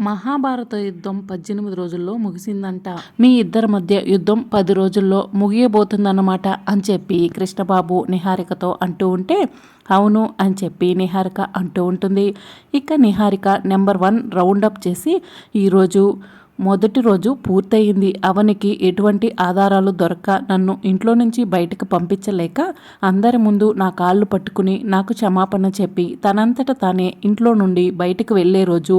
మహాభారత యుద్ధం పద్దెనిమిది రోజుల్లో ముగిసిందంట. మీ ఇద్దరి మధ్య యుద్ధం పది రోజుల్లో ముగియబోతుందన్నమాట అని చెప్పి కృష్ణబాబు నిహారికతో అంటూ ఉంటే అవును అని చెప్పి నిహారిక అంటూ ఉంటుంది. ఇక నిహారిక నెంబర్ వన్ రౌండప్ చేసి ఈరోజు మొదటి రోజు పూర్తయింది. అవనికి ఎటువంటి ఆధారాలు దొరక్క నన్ను ఇంట్లో నుంచి బయటకు పంపించలేక అందరి ముందు నా కాళ్ళు పట్టుకుని నాకు క్షమాపణ చెప్పి తనంతట తానే ఇంట్లో నుండి బయటకు వెళ్ళే రోజు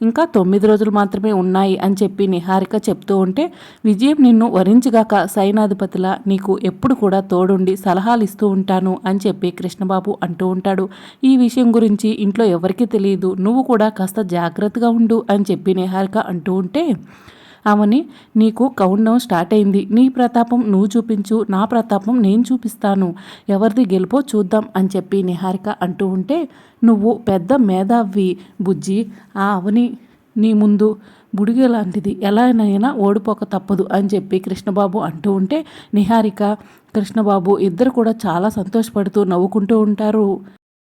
ఇంకా తొమ్మిది రోజులు మాత్రమే ఉన్నాయి అని చెప్పి నిహారిక చెప్తూ ఉంటే విజయం నిన్ను వరించగాక సైనాధిపతిలా నీకు ఎప్పుడు కూడా తోడుండి సలహాలు ఇస్తూ ఉంటాను అని చెప్పి కృష్ణబాబు అంటూ ఉంటాడు. ఈ విషయం గురించి ఇంట్లో ఎవరికీ తెలియదు. నువ్వు కూడా కాస్త జాగ్రత్తగా ఉండు అని చెప్పి నిహారిక అంటూ ఉంటే అవని నీకు కౌండం స్టార్ట్ అయింది. నీ ప్రతాపం నువ్వు చూపించు. నా ప్రతాపం నేను చూపిస్తాను. ఎవరిది గెలుపో చూద్దాం అని చెప్పి నిహారిక అంటూ ఉంటే నువ్వు పెద్ద మేధావి బుజ్జి. ఆ అవని నీ ముందు బుడిగ లాంటిది ఎలానైనా ఓడిపోక తప్పదు అని చెప్పి కృష్ణబాబు అంటూ ఉంటే నిహారిక కృష్ణబాబు ఇద్దరు కూడా చాలా సంతోషపడుతూ నవ్వుకుంటూ ఉంటారు.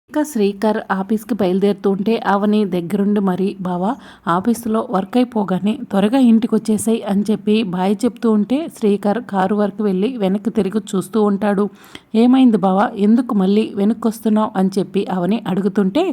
ఇంకా శ్రీకర్ ఆఫీస్కి బయలుదేరుతుంటే అవని దగ్గరుండి మరి బావా ఆఫీసులో వర్క్ అయిపోగానే త్వరగా ఇంటికి వచ్చేసాయి అని చెప్పి బాయ్ చెప్తూ ఉంటే శ్రీకర్ కారు వరకు వెళ్ళి వెనక్కి తిరిగి చూస్తూ ఉంటాడు. ఏమైంది బావా ఎందుకు మళ్ళీ వెనక్కి వస్తున్నావు అని చెప్పి అవని అడుగుతుంటే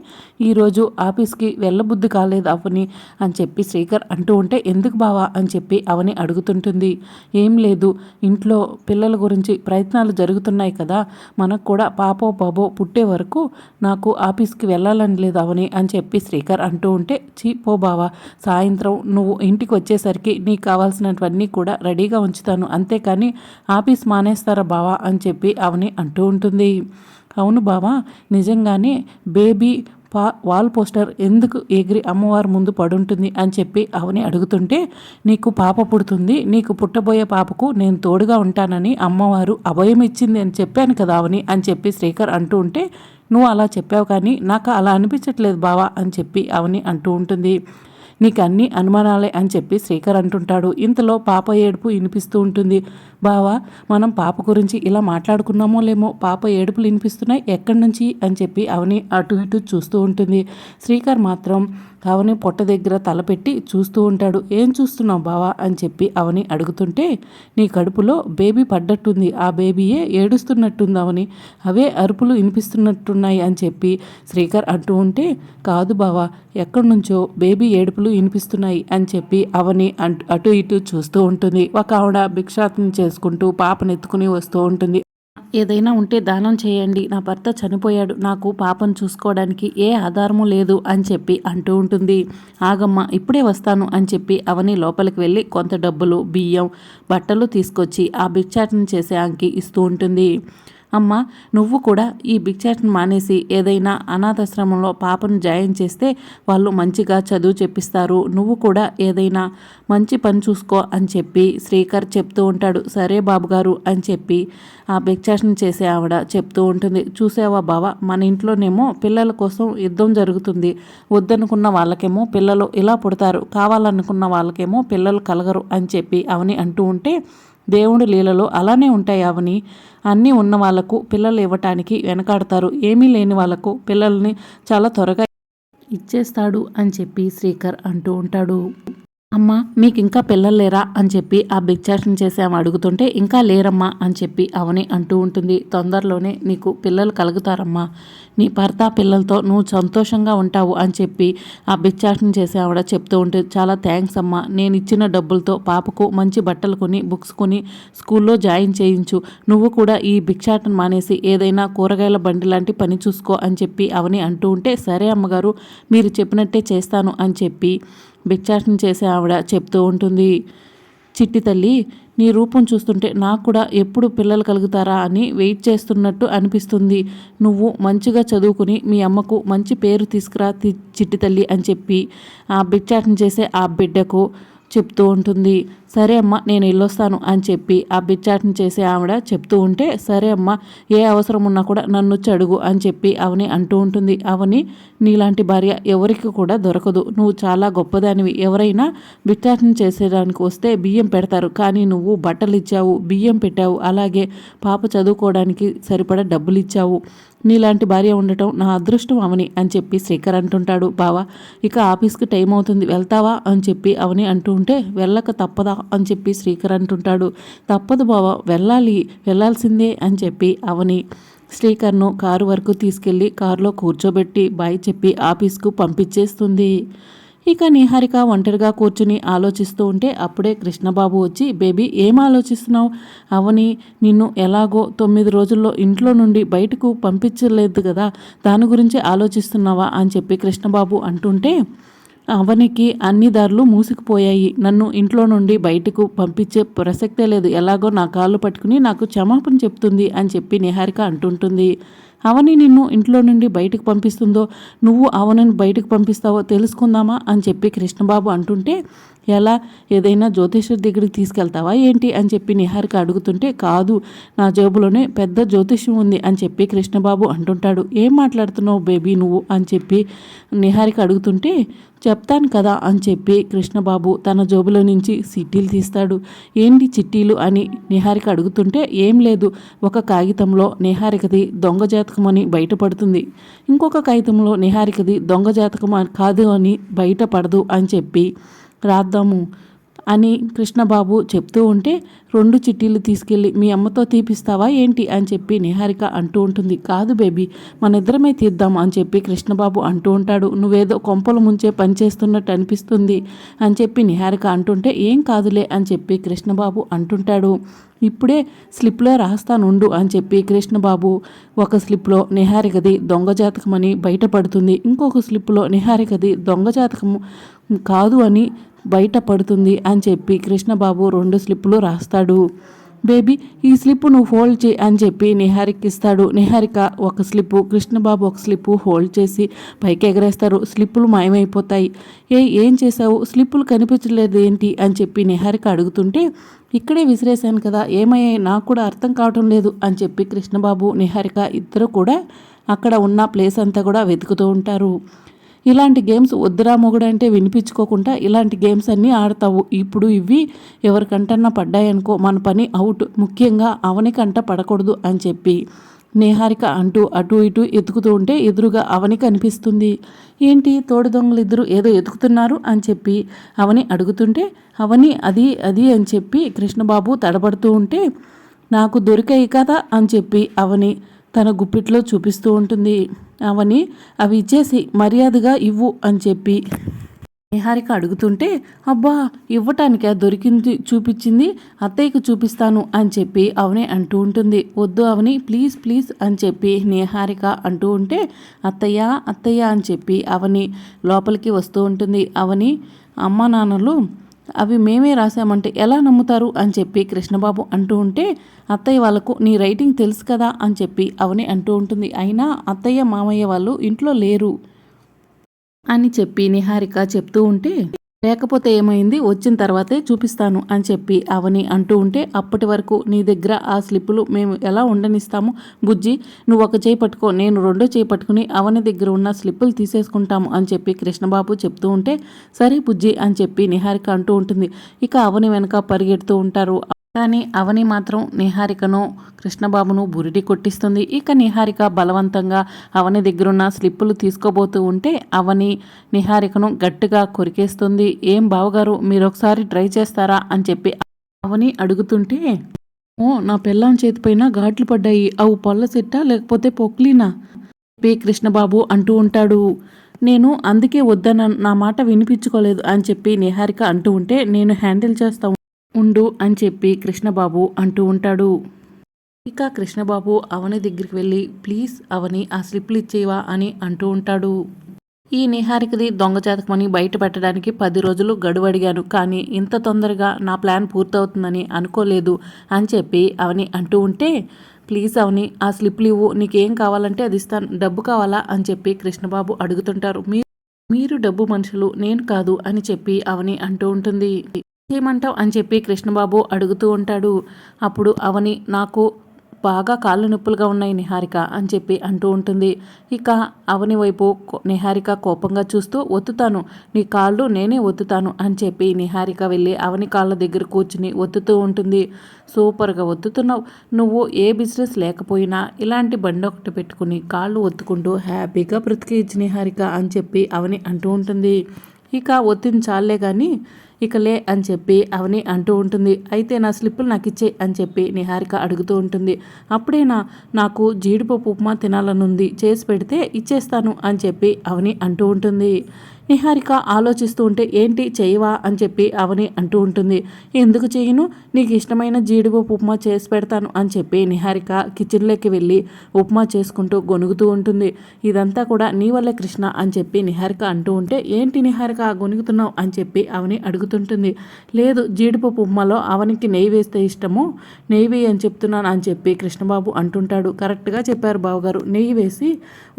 ఈరోజు ఆఫీస్కి వెళ్ళబుద్ధి కాలేదు అవని అని చెప్పి శ్రీకర్ అంటూ ఉంటే ఎందుకు బావా? అని చెప్పి అవని అడుగుతుంటుంది. ఏం లేదు ఇంట్లో పిల్లల గురించి ప్రయత్నాలు జరుగుతున్నాయి కదా మనకు కూడా పాపో బాబో పుట్టే వరకు నాకు ఆఫీస్కి వెళ్ళాలని లేదు అవని అని చెప్పి శ్రీకర్ అంటూ ఉంటే చీ పో బావా సాయంత్రం నువ్వు ఇంటికి వచ్చేసరికి నీకు కావాల్సినవన్నీ కూడా రెడీగా ఉంచుతాను. అంతేకాని ఆఫీస్ మానేస్తారా బావా అని చెప్పి అవని అంటూ ఉంటుంది. అవును బావా నిజంగానే బేబీ పా వాల్ పోస్టర్ ఎందుకు ఎగిరి అమ్మవారి ముందు పడుంటుంది అని చెప్పి అవని అడుగుతుంటే నీకు పాప పుడుతుంది నీకు పుట్టబోయే పాపకు నేను తోడుగా ఉంటానని అమ్మవారు అభయం ఇచ్చింది అని చెప్పాను కదా అవని అని చెప్పి శ్రీకర్ అంటూ ఉంటే నువ్వు అలా చెప్పావు కానీ నాకు అలా అనిపించట్లేదు బావా అని చెప్పి అవని అంటూ ఉంటుంది. నీకు అన్ని అనుమానాలే అని చెప్పి శ్రీకర్ అంటుంటాడు. ఇంతలో పాప ఏడుపు వినిపిస్తూ ఉంటుంది. బావా మనం పాప గురించి ఇలా మాట్లాడుకున్నామో లేమో పాప ఏడుపులు వినిపిస్తున్నాయి ఎక్కడి నుంచి అని చెప్పి అవని అటు ఇటు చూస్తూ ఉంటుంది. శ్రీకర్ మాత్రం అవని పొట్ట దగ్గర తలపెట్టి చూస్తూ ఉంటాడు. ఏం చూస్తున్నావు బావా? అని చెప్పి అవని అడుగుతుంటే నీ కడుపులో బేబీ పడ్డట్టుంది. ఆ బేబీయే ఏడుస్తున్నట్టుంది అవని. అవే అరుపులు వినిపిస్తున్నట్టున్నాయి అని చెప్పి శ్రీకర్ అంటూ ఉంటే కాదు బావా ఎక్కడి నుంచో బేబీ ఏడుపులు వినిపిస్తున్నాయి అని చెప్పి అవని అటు ఇటు చూస్తూ ఉంటుంది. ఒక ఆవిడ భిక్షాటన చేసుకుంటూ పాపనెత్తుకుని వస్తూ ఉంటుంది. ఏదైనా ఉంటే దానం చేయండి. నా భర్త చనిపోయాడు. నాకు పాపను చూసుకోవడానికి ఏ ఆధారము లేదు అని చెప్పి అంటూ ఉంటుంది. ఆగమ్మ ఇప్పుడే వస్తాను అని చెప్పి అవని లోపలికి వెళ్ళి కొంత డబ్బులు బియ్యం బట్టలు తీసుకొచ్చి ఆ భిక్షాటన చేసే అంకి ఇస్తూ ఉంటుంది. అమ్మ నువ్వు కూడా ఈ భిక్షాటను మానేసి ఏదైనా అనాథాశ్రమంలో పాపను జాయిన్ చేస్తే వాళ్ళు మంచిగా చదువు చెప్పిస్తారు. నువ్వు కూడా ఏదైనా మంచి పని చూసుకో అని చెప్పి శ్రీకర్ చెప్తూ ఉంటాడు. సరే బాబుగారు అని చెప్పి ఆ భిక్షాటన చేసే ఆవిడ చెప్తూ ఉంటుంది. చూసావా బావ మన ఇంట్లోనేమో పిల్లల కోసం యుద్ధం జరుగుతుంది. వద్దనుకున్న వాళ్ళకేమో పిల్లలు ఇలా పుడతారు. కావాలనుకున్న వాళ్ళకేమో పిల్లలు కలగరు అని చెప్పి అవని అంటూ ఉంటే దేవుడి లీలలో అలానే ఉంటాయి అవని. అన్నీ ఉన్న వాళ్ళకు పిల్లలు ఇవ్వటానికి వెనకాడతారు. ఏమీ లేని వాళ్ళకు పిల్లల్ని చాలా త్వరగా ఇచ్చేస్తాడు అని చెప్పి శ్రీకర్ అంటూ ఉంటాడు. అమ్మ మీకు ఇంకా పిల్లలు లేరా? అని చెప్పి ఆ భిక్షాటన చేసి ఆమె అడుగుతుంటే ఇంకా లేరమ్మా అని చెప్పి అవని అంటూ ఉంటుంది. తొందరలోనే నీకు పిల్లలు కలుగుతారమ్మా. నీ భర్త పిల్లలతో నువ్వు సంతోషంగా ఉంటావు అని చెప్పి ఆ బిగ్ చాట్ని చేసి ఆవిడ చెప్తూ ఉంటే చాలా థ్యాంక్స్ అమ్మా. నేను ఇచ్చిన డబ్బులతో పాపకు మంచి బట్టలు కొని బుక్స్ కొని స్కూల్లో జాయిన్ చేయించు. నువ్వు కూడా ఈ బిగ్ చాట్ని మానేసి ఏదైనా కూరగాయల బండి లాంటి పని చూసుకో అని చెప్పి అవని అంటూ ఉంటే సరే అమ్మగారు మీరు చెప్పినట్టే చేస్తాను అని చెప్పి భిక్షాటన చేసే ఆవిడ చెప్తూ ఉంటుంది. చిట్టి తల్లి నీ రూపం చూస్తుంటే నాకు కూడా ఎప్పుడు పిల్లలు కలుగుతారా అని వెయిట్ చేస్తున్నట్టు అనిపిస్తుంది. నువ్వు మంచిగా చదువుకుని మీ అమ్మకు మంచి పేరు తీసుకురా చిట్టి తల్లి అని చెప్పి ఆ భిక్షాటన చేసే ఆ బిడ్డకు చెప్తూ ఉంటుంది. సరే అమ్మ నేను ఇల్లొస్తాను అని చెప్పి ఆ బిచ్చాటం చేసే ఆవిడ చెప్తూ ఉంటే సరే అమ్మ ఏ అవసరం ఉన్నా కూడా నన్ను చడుగు అని చెప్పి అవని అంటూ ఉంటుంది. అవని నీలాంటి భార్య ఎవరికి కూడా దొరకదు. నువ్వు చాలా గొప్పదానివి. ఎవరైనా బిచ్చాటం చేసేదానికి వస్తే బియ్యం పెడతారు. కానీ నువ్వు బట్టలు ఇచ్చావు బియ్యం పెట్టావు. అలాగే పాప చదువుకోవడానికి సరిపడా డబ్బులు ఇచ్చావు. నీలాంటి భార్య ఉండటం నా అదృష్టం అవని అని చెప్పి శ్రీకర్ అంటుంటాడు. బావా ఇక ఆఫీస్కి టైం అవుతుంది. వెళ్తావా అని చెప్పి అవని అంటూ ఉంటే వెళ్ళక తప్పదా? అని చెప్పి శ్రీకర్ అంటుంటాడు. తప్పదు బావ వెళ్ళాలి వెళ్ళాల్సిందే అని చెప్పి అవని శ్రీకర్ను కారు వరకు తీసుకెళ్ళి కారులో కూర్చోబెట్టి బాయ్ చెప్పి ఆఫీస్కు పంపించేస్తుంది. ఇక నిహారిక ఒంటరిగా కూర్చుని ఆలోచిస్తూ ఉంటే అప్పుడే కృష్ణబాబు వచ్చి బేబీ ఏం ఆలోచిస్తున్నావు? అవని నిన్ను ఎలాగో తొమ్మిది రోజుల్లో ఇంట్లో నుండి బయటకు పంపించలేదు కదా దాని గురించి ఆలోచిస్తున్నావా? అని చెప్పి కృష్ణబాబు అంటుంటే అవనికి అన్ని దారులు మూసుకుపోయాయి. నన్ను ఇంట్లో నుండి బయటకు పంపించే ప్రసక్తే లేదు. ఎలాగో నా కాళ్ళు పట్టుకుని నాకు క్షమాపణ చెప్తుంది అని చెప్పి నిహారిక అంటుంటుంది. అవని నిన్ను ఇంట్లో నుండి బయటకు పంపిస్తుందో నువ్వు అవనని బయటకు పంపిస్తావో తెలుసుకుందామా అని చెప్పి కృష్ణబాబు అంటుంటే ఎలా ఏదైనా జ్యోతిష్యుడి దగ్గరికి తీసుకెళ్తావా? ఏంటి? అని చెప్పి నిహారిక అడుగుతుంటే కాదు నా జేబులోనే పెద్ద జ్యోతిష్యం ఉంది అని చెప్పి కృష్ణబాబు అంటుంటాడు. ఏం మాట్లాడుతున్నావు బేబీ నువ్వు? అని చెప్పి నిహారిక అడుగుతుంటే చెప్తాను కదా అని చెప్పి కృష్ణబాబు తన జోబులో నుంచి చిట్టీలు తీస్తాడు. ఏంటి చిట్టీలు అని నిహారిక అడుగుతుంటే ఏం లేదు ఒక కాగితంలో నిహారికది దొంగ జాతకం అని బయటపడుతుంది ఇంకొక కాగితంలో నిహారికది దొంగ జాతకం కాదు అని బయటపడదు అని చెప్పి రాద్దాము అని కృష్ణబాబు చెప్తూ ఉంటే రెండు చిట్టీలు తీసుకెళ్ళి మీ అమ్మతో తీపిస్తావా ఏంటి? అని చెప్పి నిహారిక అంటూ ఉంటుంది. కాదు బేబీ మన ఇద్దరమే తీద్దాం అని చెప్పి కృష్ణబాబు అంటూ ఉంటాడు. నువ్వేదో కొంపలు ముంచే పనిచేస్తున్నట్టు అనిపిస్తుంది అని చెప్పి నిహారిక అంటుంటే ఏం కాదులే అని చెప్పి కృష్ణబాబు అంటుంటాడు. ఇప్పుడే స్లిప్లో రాస్తానుండు అని చెప్పి కృష్ణబాబు ఒక స్లిప్లో నిహారికది దొంగ జాతకమని బయటపడుతుంది. ఇంకొక స్లిప్లో నిహారికది దొంగ జాతకము కాదు అని బయటపడుతుంది అని చెప్పి కృష్ణబాబు రెండు స్లిప్పులు రాస్తాడు. బేబీ ఈ స్లిప్ నువ్వు హోల్డ్ చేయి అని చెప్పి నిహారిక ఇస్తాడు. నిహారిక ఒక స్లిప్పు కృష్ణబాబు ఒక స్లిప్పు హోల్డ్ చేసి పైకి ఎగరేస్తారు. స్లిప్పులు మాయమైపోతాయి. ఏ ఏం చేసావు స్లిప్పులు కనిపించలేదు ఏంటి? అని చెప్పి నిహారిక అడుగుతుంటే ఇక్కడే విసిరేశాను కదా ఏమయ్యాయి నాకు కూడా అర్థం కావటం లేదు అని చెప్పి కృష్ణబాబు నిహారిక ఇద్దరు కూడా అక్కడ ఉన్న ప్లేస్ అంతా కూడా వెతుకుతూ ఉంటారు. ఇలాంటి గేమ్స్ వద్దురా మొగుడు అంటే వినిపించుకోకుండా ఇలాంటి గేమ్స్ అన్నీ ఆడతావు. ఇప్పుడు ఇవి ఎవరికంటన్నా పడ్డాయనుకో మన పని అవుట్. ముఖ్యంగా అవనికంట పడకూడదు అని చెప్పి. నేహారిక అంటూ అటు ఇటు ఎతుకుతూ ఉంటే ఎదురుగా అవని కనిపిస్తుంది. ఏంటి తోడు దొంగలు ఇద్దరు ఏదో ఎతుకుతున్నారు అని చెప్పి అవని అడుగుతుంటే అవని అది అది అని చెప్పి కృష్ణబాబు తడబడుతూ ఉంటే నాకు దొరికాయి కదా అని చెప్పి అవని తన గుప్పిట్లో చూపిస్తూ ఉంటుంది. అవని అవి ఇచ్చేసి మర్యాదగా ఇవ్వు అని చెప్పి నిహారిక అడుగుతుంటే అబ్బా ఇవ్వటానికే? దొరికింది చూపించింది. అత్తయ్యకు చూపిస్తాను అని చెప్పి అవని అంటూ ఉంటుంది. వద్దు అవని ప్లీజ్ ప్లీజ్ అని చెప్పి నిహారిక అంటూ ఉంటే అత్తయ్య అత్తయ్య అని చెప్పి అవని లోపలికి వస్తూ ఉంటుంది. అవని అమ్మ నాన్నలు అవి మేమే రాసామంటే ఎలా నమ్ముతారు అని చెప్పి కృష్ణబాబు అంటూ ఉంటే అత్తయ్య వాళ్ళకు నీ రైటింగ్ తెలుసు కదా అని చెప్పి అవని అంటూ ఉంటుంది. అయినా అత్తయ్య మామయ్య వాళ్ళు ఇంట్లో లేరు అని చెప్పి నిహారిక చెప్తూ ఉంటే లేకపోతే ఏమైంది? వచ్చిన తర్వాతే చూపిస్తాను అని చెప్పి అవని అంటూ ఉంటే అప్పటి వరకు నీ దగ్గర ఆ స్లిప్పులు మేము ఎలా ఉండనిస్తాము? బుజ్జి నువ్వు ఒక చేయి పట్టుకో నేను రెండో చేయి పట్టుకుని అవని దగ్గర ఉన్న స్లిప్పులు తీసేసుకుంటాము అని చెప్పి కృష్ణబాబు చెప్తూ ఉంటే సరే బుజ్జి అని చెప్పి నిహారిక అంటూ ఉంటుంది. ఇక అవని వెనక పరిగెడుతూ ఉంటారు. కానీ అవని మాత్రం నిహారికను కృష్ణబాబును బురిడి కొట్టిస్తుంది. ఇక నిహారిక బలవంతంగా అవని దగ్గరున్న స్లిప్పులు తీసుకోబోతూ ఉంటే అవని నిహారికను గట్టిగా కొరికేస్తుంది. ఏం బావగారు మీరు ఒకసారి ట్రై చేస్తారా అని చెప్పి అవని అడుగుతుంటే ఓ నా పెళ్ళాం చేతిపైన ఘాట్లు పడ్డాయి. అవు పొల్ల సెట్టా లేకపోతే పొక్లీనా పి కృష్ణబాబు అంటూ ఉంటాడు. నేను అందుకే వద్దన నా మాట వినిపించుకోలేదు అని చెప్పి నిహారిక అంటూ ఉంటే నేను హ్యాండిల్ చేస్తాను. ఉండు అని చెప్పి కృష్ణబాబు అంటూ ఉంటాడు. ఇక కృష్ణబాబు అవని దగ్గరికి వెళ్ళి ప్లీజ్ అవని ఆ స్లిప్లు ఇచ్చేవా? అని అంటూ ఉంటాడు. ఈ నిహారికది దొంగజాతకమని బయట పెట్టడానికి పది రోజులు గడువు అడిగాను. కానీ ఇంత తొందరగా నా ప్లాన్ పూర్తవుతుందని అనుకోలేదు అని చెప్పి అవని అంటూ ఉంటే ప్లీజ్ అవని ఆ స్లిప్లు ఇవ్వు. నీకేం కావాలంటే అది ఇస్తాను. డబ్బు కావాలా? అని చెప్పి కృష్ణబాబు అడుగుతుంటారు. మీరు మీరు డబ్బు మనుషులు నేను కాదు అని చెప్పి అవని అంటూ ఉంటుంది. చేయమంటావు అని చెప్పి కృష్ణబాబు అడుగుతూ ఉంటాడు. అప్పుడు అవని నాకు బాగా కాళ్ళు నొప్పులుగా ఉన్నాయి నిహారిక అని చెప్పి అంటూ ఉంటుంది. ఇక అవని వైపు నిహారిక కోపంగా చూస్తూ ఒత్తుతాను నీ కాళ్ళు నేనే ఒత్తుతాను అని చెప్పి నిహారిక వెళ్ళి అవని కాళ్ళ దగ్గర కూర్చుని ఒత్తుతూ ఉంటుంది. సూపర్గా ఒత్తుతున్నావు. నువ్వు ఏ బిజినెస్ లేకపోయినా ఇలాంటి బండి ఒకటి పెట్టుకుని కాళ్ళు ఒత్తుకుంటూ హ్యాపీగా బ్రతికేయచ్చు నిహారిక అని చెప్పి అవని అంటూ ఉంటుంది. ఇక ఒత్తిని చాలే కానీ ఇక లే అని చెప్పి అవని అంటూ ఉంటుంది. అయితే నా స్లిప్పులు నాకు ఇచ్చే అని చెప్పి నిహారిక అడుగుతూ ఉంటుంది. అప్పుడేనా నాకు జీడిపప్పు ఉప్మా తినాలనుంది. చేసి పెడితే ఇచ్చేస్తాను అని చెప్పి అవని అంటూ ఉంటుంది. నిహారిక ఆలోచిస్తూ ఉంటే ఏంటి చేయవా? అని చెప్పి అవని అంటూ ఉంటుంది. ఎందుకు చేయను? నీకు ఇష్టమైన జీడిపప్పు ఉప్మా చేసి పెడతాను అని చెప్పి నిహారిక కిచెన్లోకి వెళ్ళి ఉప్మా చేసుకుంటూ గొనుగుతూ ఉంటుంది. ఇదంతా కూడా నీ వల్లే కృష్ణ అని చెప్పి నిహారిక అంటూ ఉంటే ఏంటి నిహారిక గొనుగుతున్నావు? అని చెప్పి అవని అడుగు అడుగుతుంటుంది లేదు జీడిపప్పు ఉప్మాలో అవనికి నెయ్యి వేస్తే ఇష్టము? నెయ్యి వేయి అని చెప్తున్నాను అని చెప్పి కృష్ణబాబు అంటుంటాడు. కరెక్ట్గా చెప్పారు బావగారు. నెయ్యి వేసి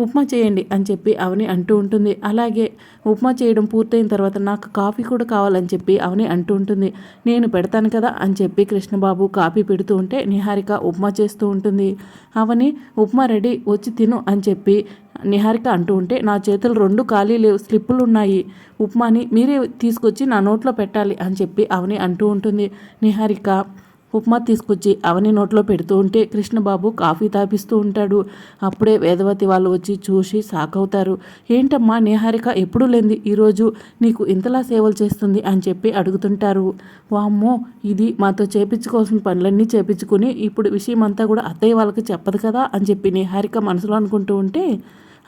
ఉప్మా చేయండి అని చెప్పి అవని అంటూ ఉంటుంది. అలాగే ఉప్మా చేయడం పూర్తయిన తర్వాత నాకు కాఫీ కూడా కావాలని చెప్పి అవని అంటూ ఉంటుంది. నేను పెడతాను కదా అని చెప్పి కృష్ణబాబు కాఫీ పెడుతూ ఉంటే నిహారిక ఉప్మా చేస్తూ ఉంటుంది. అవని ఉప్మా రెడీ వచ్చి తిను అని చెప్పి నిహారిక అంటూ ఉంటే నా చేతులు రెండు ఖాళీ లేవు స్లిప్పులు ఉన్నాయి. ఉప్మాని మీరే తీసుకొచ్చి నా నోట్లో పెట్టాలి అని చెప్పి అవని అంటూ ఉంటుంది. నిహారిక ఉప్మా తీసుకొచ్చి అవని నోట్లో పెడుతూ ఉంటే కృష్ణబాబు కాఫీ తాపిస్తూ ఉంటాడు. అప్పుడే వేదవతి వాళ్ళు వచ్చి చూసి సాకవుతారు. ఏంటమ్మా నిహారిక ఎప్పుడూ లేంది? ఈరోజు నీకు ఇంతలా సేవలు చేస్తుంది? అని చెప్పి అడుగుతుంటారు. వామ్మో ఇది మాతో చేపించుకోవాల్సిన పనులన్నీ చేపించుకుని ఇప్పుడు విషయం అంతా కూడా అత్తయ్య వాళ్ళకి చెప్పదు కదా? అని చెప్పి నిహారిక మనసులో అనుకుంటూ ఉంటే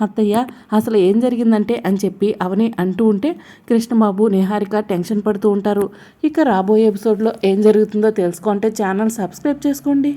అత్తయ్య అసలు ఏం జరిగిందంటే అని చెప్పి అవని అంటూ ఉంటే కృష్ణబాబు నిహారిక టెన్షన్ పడుతూ ఉంటారు. ఇక రాబోయే ఎపిసోడ్లో ఏం జరుగుతుందో తెలుసుకుంటే ఛానల్ సబ్స్క్రైబ్ చేసుకోండి.